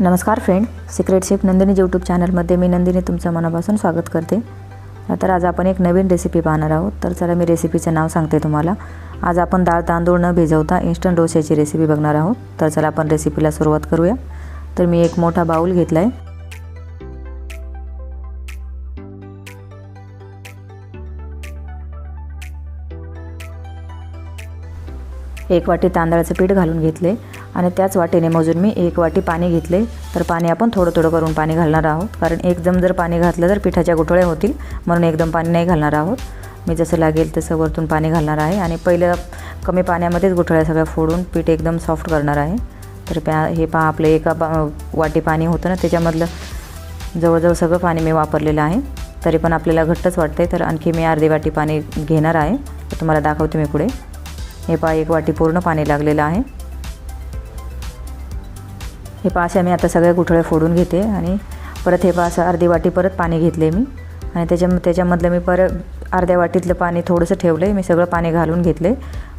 नमस्कार friend secret chef Nandini YouTube चॅनलमध्ये मी नंदिनी तुमचं मनापासून स्वागत करते. तर आज आपण एक नवीन रेसिपी पाहणार आहोत. तर चला मी रेसिपीचं नाव सांगते तुम्हाला. आज आपण डाळ तांदूळ न भिजवता इन्स्टंट डोश्याची रेसिपी बघणार आहोत. तर चला आपण रेसिपीला सुरुवात करूया. तर मी एक मोठा बाऊल घेतला आहे एक वाटी तांदळाचं पीठ घालून घेतले आणि त्याच वाटीने मोजून मी एक वाटी पाणी घेतले. तर पाणी आपण थोडं थोडं करून पाणी घालणार आहोत. कारण एकदम जर पाणी घातलं तर पिठाच्या गुठळ्या होतील. म्हणून एकदम पाणी नाही घालणार आहोत. मी जसं लागेल तसं वरतून पाणी घालणार आहे. आणि पहिलं कमी पाण्यामध्येच गुठळ्या सगळ्या फोडून पीठ एकदम सॉफ्ट करणार आहे. तर प्या हे पहा आपलं एका पा वाटी पाणी होतं ना त्याच्यामधलं जवळजवळ सगळं पाणी मी वापरलेलं आहे. तरी पण आपल्याला घट्टच वाटते तर आणखी मी अर्धी वाटी पाणी घेणार आहे. तुम्हाला दाखवते मी पुढे. हे पहा एक वाटी पूर्ण पाणी लागलेलं आहे. हे पहा अशा मी आता सगळ्या गुठळे फोडून घेते आणि परत हे पहा असं अर्धी वाटी परत पाणी घेतले मी. आणि त्याच्या त्याच्यामधलं मी परत अर्ध्या वाटीतलं पाणी थोडंसं ठेवलं आहे मी सगळं पाणी घालून घेतले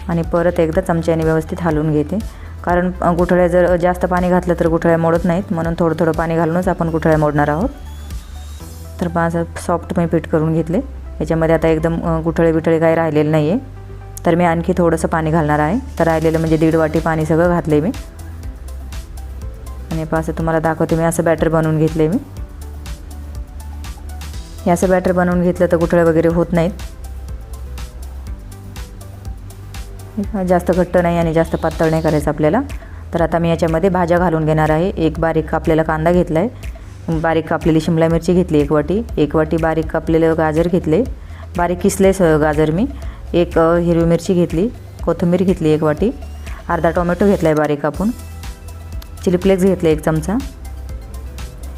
आणि परत एकदा चमच्याने व्यवस्थित हलवून घेते. कारण गुठळ्या जर जास्त पाणी घातलं तर गुठळ्या मोडत नाहीत. म्हणून थोडं थोडं पाणी घालूनच आपण गुठळ्या मोडणार आहोत. तर पहा सॉफ्ट मी पीठ करून घेतले. याच्यामध्ये आता एकदम गुठळे बिठळे काही राहिलेलं नाही आहे तर मी आणखी थोडंसं पाणी घालणार आहे. तर राहिलेलं म्हणजे दीड वाटी पाणी सगळं घातले मी. आणि असं तुम्हाला दाखवते मी. असं बॅटर बनवून घेतले मी. हे असं बॅटर बनवून घेतलं तर गुठळे वगैरे होत नाहीत. जास्त घट्ट नाही आणि जास्त पातळ नाही करायचं आपल्याला. तर आता मी याच्यामध्ये भाज्या घालून घेणार आहे. एक बारीक कापलेला कांदा घेतला आहे बारीक कापलेली शिमला मिरची घेतली एक वाटी. एक वाटी बारीक कापलेलं गाजर घेतले. बारीक किसले गाजर मी. एक हिरवी मिरची घेतली. कोथिंबीर घेतली एक वाटी. अर्धा टोमॅटो घेतला आहे बारीक कापून चिली फ्लेक्स घेतले एक चमचा.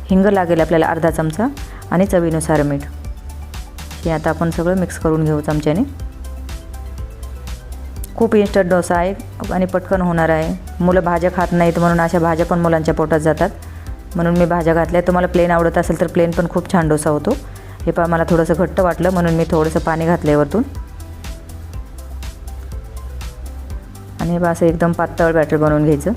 हिंग लागेल आपल्याला अर्धा चमचा आणि चवीनुसार मीठ. हे आता आपण सगळं मिक्स करून घेऊ चमच्याने. खूप इन्स्टंट डोसा आहे आणि पटकन होणार आहे. मुलं भाज्या खात नाहीत म्हणून अशा भाज्या पण मुलांच्या पोटात जातात. म्हणून मी भाज्या घातल्या. तुम्हाला प्लेन आवडत असेल तर प्लेन पण खूप छान डोसा होतो. हे पहा मला थोडंसं घट्ट वाटलं म्हणून मी थोडंसं पाणी घातलं वरतून. आणि हे असं एकदम पातळ बॅटर बनवून घ्यायचं.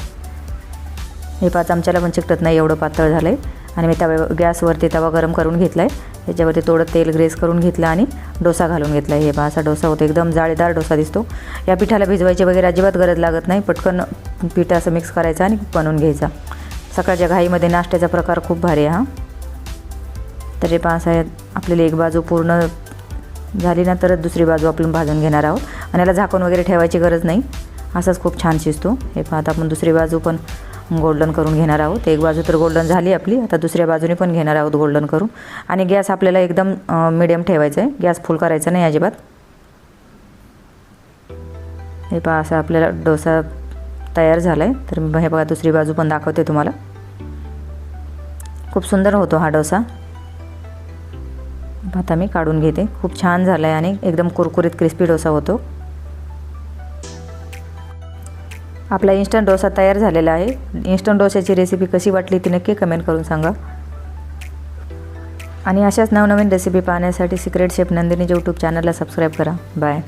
हे पाच चमच्याला पण चिकटत नाही एवढं पातळ झालं आहे आणि मी तवा गॅसवरती तवा गरम करून घेतला आहे त्याच्यावरती थोडं तेल ग्रेस करून घेतलं आणि डोसा घालून घेतला आहे हे पहा असा डोसा होतो एकदम जाळीदार डोसा दिसतो. या पिठाला भिजवायची वगैरे अजिबात गरज लागत नाही. पटकन पीठ असं मिक्स करायचं आणि बनवून घ्यायचा. सकाळच्या घाईमध्ये नाश्त्याचा प्रकार खूप भारी आहे हा. तर हे पहा असं आपल्याला एक बाजू पूर्ण झाली ना तरच दुसरी बाजू आपण भाजून घेणार आहोत. आणि याला झाकून वगैरे ठेवायची गरज नाही. असाच खूप छान शिजतो. हे पाहता आपण दुसरी बाजू पण गोल्डन करून घेणार आहोत. एक बाजू तर गोल्डन झाली आपली आता दुसऱ्या बाजूने पण घेणार आहोत गोल्डन करून. आणि गॅस आपल्याला एकदम मिडियम ठेवायचा आहे गॅस फुल करायचा नाही अजिबात. हे पहा असा आपल्याला डोसा तयार झाला आहे तर हे बघा दुसरी बाजू पण दाखवते तुम्हाला. खूप सुंदर होतो हा डोसा. आता मी काढून घेते. खूप छान झाला आहे आणि एकदम कुरकुरीत क्रिस्पी डोसा होतो. आपला इन्स्टंट डोसा तयार झालेला आहे. इन्स्टंट डोशाची रेसिपी कशी वाटली ती नक्की कमेंट करून सांगा. आणि अशाच नवनवीन रेसिपी पाहण्यासाठी सिक्रेट शेफ नंदिनी यूट्यूब चॅनलला सबस्क्राईब करा. बाय